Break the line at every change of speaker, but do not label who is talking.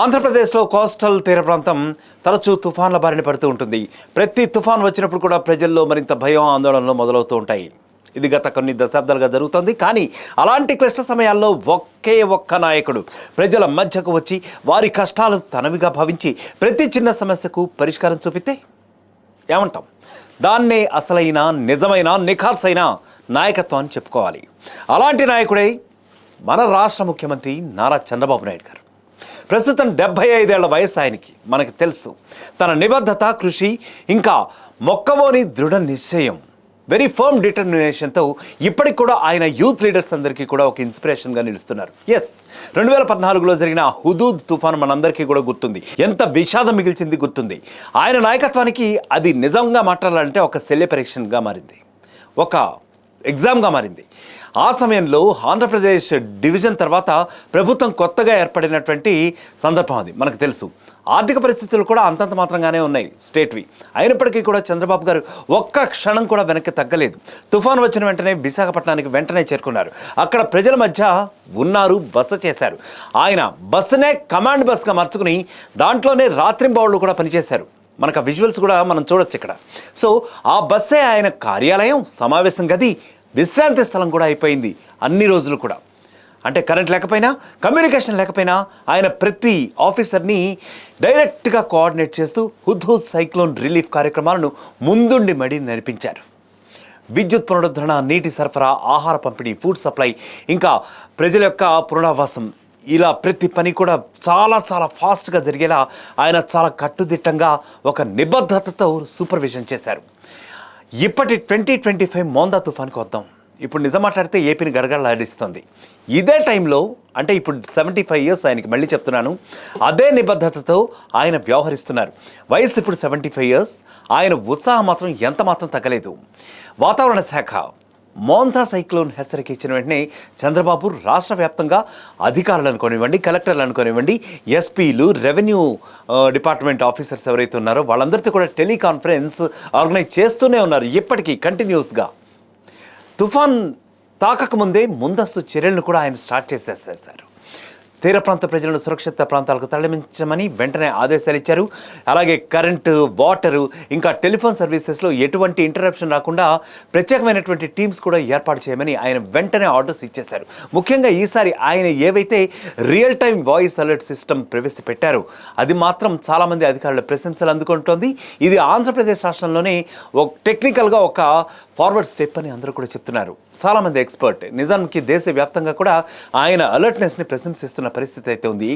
ఆంధ్రప్రదేశ్లో కోస్టల్ తీర ప్రాంతం తరచూ తుఫాన్ల బారిన పడుతూ ఉంటుంది. ప్రతి తుఫాన్ వచ్చినప్పుడు కూడా ప్రజల్లో మరింత భయం ఆందోళనలు మొదలవుతూ ఉంటాయి. ఇది గత కొన్ని దశాబ్దాలుగా జరుగుతోంది. కానీ అలాంటి క్లిష్ట సమయాల్లో ఒకే ఒక్క నాయకుడు ప్రజల మధ్యకు వచ్చి వారి కష్టాలు తనవిగా భావించి ప్రతి చిన్న సమస్యకు పరిష్కారం చూపితే ఏమంటాం? దాన్నే అసలైన నిజమైన నిఖార్సైన నాయకత్వం అని చెప్పుకోవాలి. అలాంటి నాయకుడే మన రాష్ట్ర ముఖ్యమంత్రి నారా చంద్రబాబు నాయుడు గారు. ప్రస్తుతం డెబ్బై ఐదేళ్ళ వయసు ఆయనకి మనకు తెలుసు. తన నిబద్ధత కృషి ఇంకా మొక్కవోని దృఢ నిశ్చయం. వెరీ ఫర్మ్ డిటర్మినేషన్తో ఇప్పటికి కూడా ఆయన యూత్ లీడర్స్ అందరికీ కూడా ఒక ఇన్స్పిరేషన్గా నిలుస్తున్నారు. ఎస్ రెండు వేల పద్నాలుగులో జరిగిన హుదూద్ తుఫాన్ మనందరికీ కూడా గుర్తుంది. ఎంత విషాదం మిగిల్చింది గుర్తుంది. ఆయన నాయకత్వానికి అది నిజంగా మాట్లాడాలంటే ఒక శల్య పరీక్షగా మారింది. ఒక ఎగ్జామ్గా మారింది. ఆ సమయంలో ఆంధ్రప్రదేశ్ డివిజన్ తర్వాత ప్రభుత్వం కొత్తగా ఏర్పడినటువంటి సందర్భం అది మనకు తెలుసు. ఆర్థిక పరిస్థితులు కూడా అంతంత మాత్రంగానే ఉన్నాయి స్టేట్వి. అయినప్పటికీ కూడా చంద్రబాబు గారు ఒక్క క్షణం కూడా వెనక్కి తగ్గలేదు. తుఫాను వచ్చిన వెంటనే విశాఖపట్నానికి వెంటనే చేరుకున్నారు. అక్కడ ప్రజల మధ్య ఉన్నారు బస చేశారు. ఆయన బస్సునే కమాండ్ బస్గా మార్చుకుని దాంట్లోనే రాత్రింబౌళ్ళు కూడా పనిచేశారు. మనకు ఆ విజువల్స్ కూడా మనం చూడొచ్చు ఇక్కడ. సో ఆ బస్సే ఆయన కార్యాలయం సమావేశం గది విశ్రాంతి స్థలం కూడా అయిపోయింది అన్ని రోజులు కూడా. అంటే కరెంట్ లేకపోయినా కమ్యూనికేషన్ లేకపోయినా ఆయన ప్రతి ఆఫీసర్ని డైరెక్ట్గా కోఆర్డినేట్ చేస్తూ హుద్హుద్ సైక్లోన్ రిలీఫ్ కార్యక్రమాలను ముందుండి మడి నడిపించారు. విద్యుత్ పునరుద్ధరణ నీటి సరఫరా ఆహార పంపిణీ ఫుడ్ సప్లై ఇంకా ప్రజల యొక్క పునరావాసం ఇలా ప్రతి పని కూడా చాలా చాలా ఫాస్ట్గా జరిగేలా ఆయన చాలా కట్టుదిట్టంగా ఒక నిబద్ధతతో సూపర్విజన్ చేశారు. ఇప్పటి ట్వంటీ ట్వంటీ ఫైవ్ మోందా తుఫాన్కి వద్దాం. ఇప్పుడు నిజం మాట్లాడితే ఏపీని గడగడలాడిస్తుంది. ఇదే టైంలో అంటే ఇప్పుడు సెవెంటీ ఫైవ్ ఇయర్స్ ఆయనకి మళ్ళీ చెప్తున్నాను అదే నిబద్ధతతో ఆయన వ్యవహరిస్తున్నారు. వయసు ఇప్పుడు సెవెంటీ ఫైవ్ ఇయర్స్ ఆయన ఉత్సాహం మాత్రం ఎంత మాత్రం తగ్గలేదు. వాతావరణ శాఖ మోంతా సైక్లోన్ హెచ్చరిక ఇచ్చిన వెంటనే చంద్రబాబు రాష్ట్ర వ్యాప్తంగా అధికారులు అనుకోనివ్వండి కలెక్టర్లు అనుకోనివ్వండి ఎస్పీలు రెవెన్యూ డిపార్ట్మెంట్ ఆఫీసర్స్ ఎవరైతే ఉన్నారో వాళ్ళందరితో కూడా టెలికాన్ఫరెన్స్ ఆర్గనైజ్ చేస్తూనే ఉన్నారు ఇప్పటికీ కంటిన్యూస్గా. తుఫాన్ తాకకముందే ముందస్తు చర్యలను కూడా ఆయన స్టార్ట్ చేసేసారు తీర ప్రాంత ప్రజలను సురక్షిత ప్రాంతాలకు తరలించమని వెంటనే ఆదేశాలు ఇచ్చారు. అలాగే కరెంటు వాటరు ఇంకా టెలిఫోన్ సర్వీసెస్లో ఎటువంటి ఇంటరప్షన్ రాకుండా ప్రత్యేకమైనటువంటి టీమ్స్ కూడా ఏర్పాటు చేయమని ఆయన వెంటనే ఆర్డర్స్ ఇచ్చేశారు. ముఖ్యంగా ఈసారి ఆయన ఏవైతే real time voice alert system ప్రవేశపెట్టారో అది మాత్రం చాలామంది అధికారుల ప్రశంసలు అందుకుంటోంది. ఇది ఆంధ్రప్రదేశ్ రాష్ట్రంలోనే ఒక టెక్నికల్గా ఒక ఫార్వర్డ్ స్టెప్ అని అందరూ కూడా చెప్తున్నారు. చాలామంది ఎక్స్పర్ట్ నిజానికి దేశవ్యాప్తంగా కూడా ఆయన అలర్ట్నెస్ని ప్రశంసిస్తున్న preste atenção Itaú de